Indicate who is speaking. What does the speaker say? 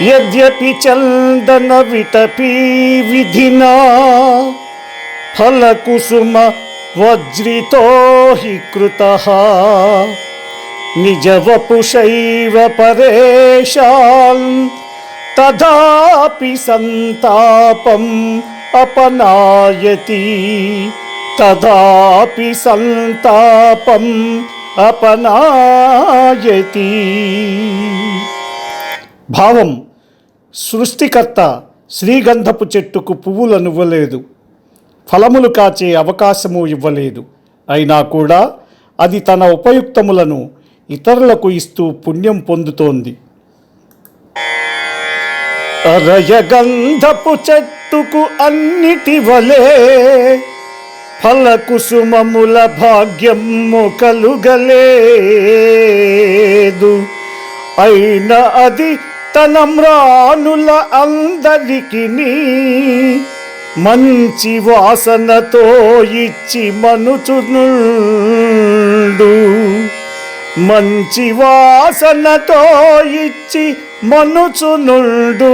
Speaker 1: యద్యపి చందన విటపీ విధినా ఫలకుసుమ వజ్రితో హి కృత. నిజ వపుషైవ పరేషాన్ తదాపి సంతాపం అపనాయతి. తదాపి సంతాపం అపనాయతి. భావం సృష్టికర్త శ్రీగంధపు చెట్టుకు పువ్వులను ఇవ్వలేదు ఫలములు కాచే అవకాశము ఇవ్వలేదు. అయినా కూడా అది తన ఉపయుక్తములను ఇతరులకు ఇస్తూ పుణ్యం పొందుతోంది. అరయగంధపు చెట్టుకు అన్నిటి వలే ఫలకుసుమముల భాగ్యము కలుగలేదు. అయిన అది తన అందరికి మంచి వాసనతో ఇచ్చి మనుచునుడు. మంచి వాసనతో ఇచ్చి మనుచునుడు.